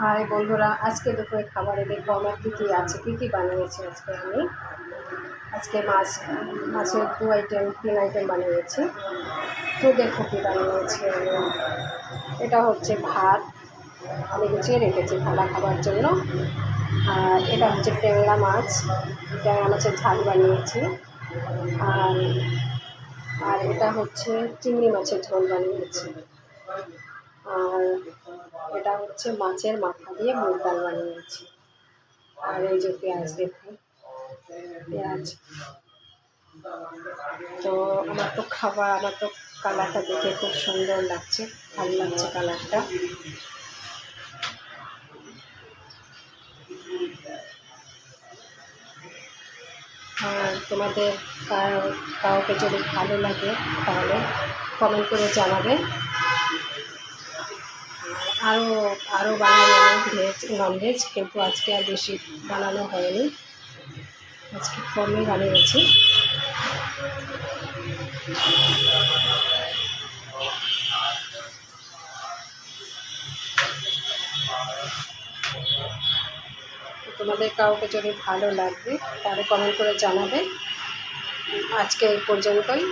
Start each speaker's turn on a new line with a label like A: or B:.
A: High বন্ধুরা, আজকে দুপুরে খাবারে দেখব আমার কী কী আছে, কী কী বানিয়েছি আজকে আমি। আজকে মাছ, মাছের দু আইটেম তিন আইটেম বানিয়েছি। তো দেখো কী বানিয়েছি আমি। এটা হচ্ছে ভাত। আমি গুছিয়ে রেখেছি খাবার খাবার জন্য। আর এটা হচ্ছে ট্যাংরা মাছ। ট্যাংরা মাছের ঝাল বানিয়েছি। আর আর এটা হচ্ছে চিংড়ি মাছের ঝোল বানিয়েছি। আর এটা হচ্ছে মাছের মাথা দিয়ে মুগ ডাল বানিয়েছি। আর এই যে পেঁয়াজ দেখুন, পেঁয়াজ। তো আমার তো খাবার, আমার তো কালারটা দেখে খুব সুন্দর লাগছে, ভালো লাগছে কালারটা। আর তোমাদের কাউকে যদি ভালো লাগে তাহলে কমেন্ট করে জানাবে। আরও আরও বানাবো আমি ভেজ ননভেজ কিন্তু আজকে আর বেশি বানানো হয়নি। আজকে কমই বানিয়েছি তোমাদের কাউকে যদি ভালো লাগবে তাহলে কমেন্ট করে জানাবে। আজকে এই পর্যন্তই।